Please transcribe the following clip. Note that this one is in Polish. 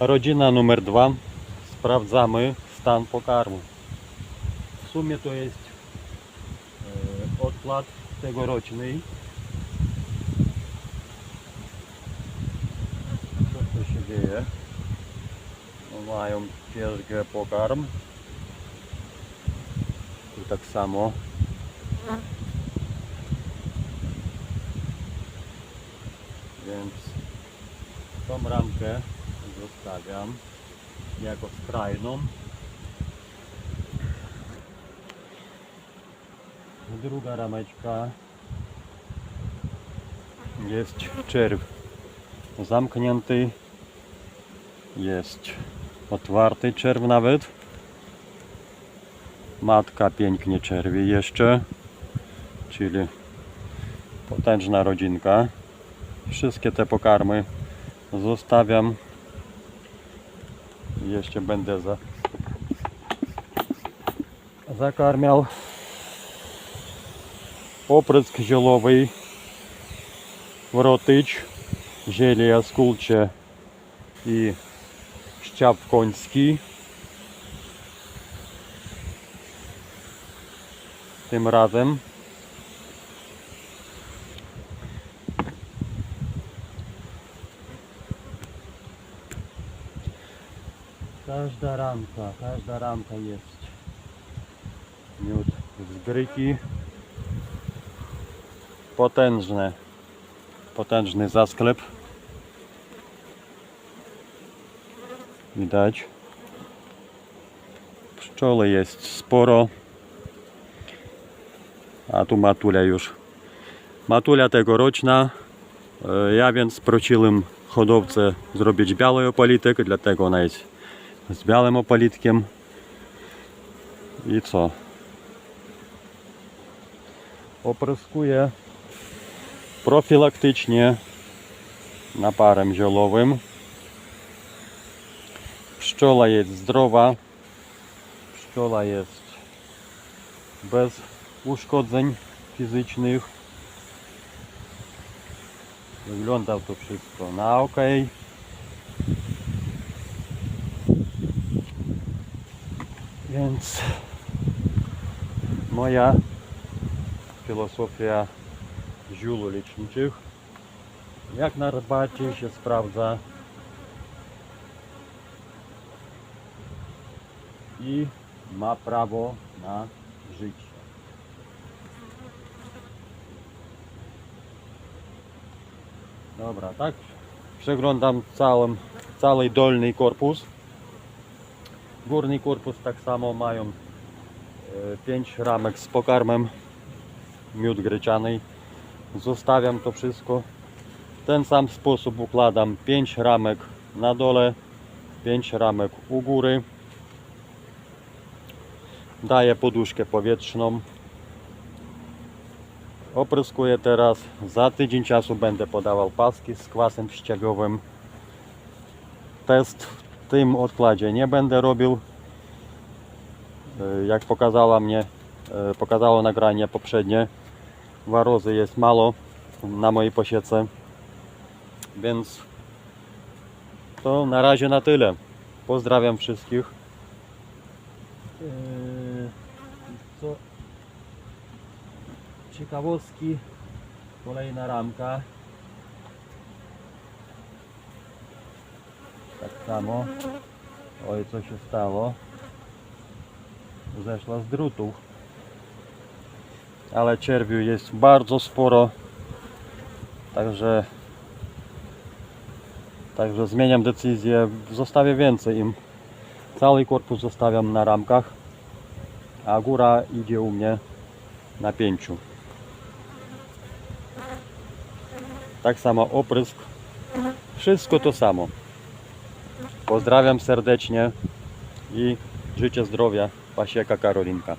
Rodzina numer dwa. Sprawdzamy stan pokarmu. W sumie to jest e, odkład tegoroczny. Co się dzieje? No, Mają PSG pokarm. Tu tak samo. Więc tą ramkę zostawiam jako skrajną. Druga rameczka jest czerw zamknięty. Jest otwarty czerw nawet. Matka pięknie czerwi jeszcze, czyli potężna rodzinka. Wszystkie te pokarmy zostawiam. Jeszcze będę za... zakarmiał. Oprysk zielowy, wrotycz, ziele jaskólcze i szczap koński. Tym razem Każda ramka, każda ramka jest miód z gryki. Potężne, potężny zasklep. Widać. Pszczoły jest sporo. A tu matulia już. Matulia tegoroczna. E, Ja więc prosiłem hodowcę zrobić białą politykę, dlatego ona jest z białym opalitkiem. I co? Opryskuję profilaktycznie naparem zielowym. Pszczoła jest zdrowa. Pszczoła jest bez uszkodzeń fizycznych. Wygląda to wszystko na ok. Więc moja filozofia ziół leczniczych jak najbardziej się sprawdza i ma prawo na życie. Dobra, tak przeglądam całym, cały dolny korpus. Górny korpus tak samo mają 5 ramek z pokarmem miód gryczany. Zostawiam to wszystko. W ten sam sposób układam 5 ramek na dole, 5 ramek u góry. Daję poduszkę powietrzną. Opryskuję teraz. Za tydzień czasu będę podawał paski z kwasem ściegowym. Test tym odkładzie nie będę robił. E, Jak pokazała mnie, e, pokazało nagranie poprzednie, warozy jest mało na mojej posiece. Więc to na razie na tyle. Pozdrawiam wszystkich. Eee, Co? Ciekawostki. Kolejna ramka. Tak samo. Oj, co się stało? Zeszła z drutów. Ale czerwiu jest bardzo sporo. Także Także zmieniam decyzję, zostawię więcej im. Cały korpus zostawiam na ramkach, a góra idzie u mnie na pięciu. Tak samo oprysk. Wszystko to samo. Pozdrawiam serdecznie i życzę zdrowia. Pasieka Karolinka.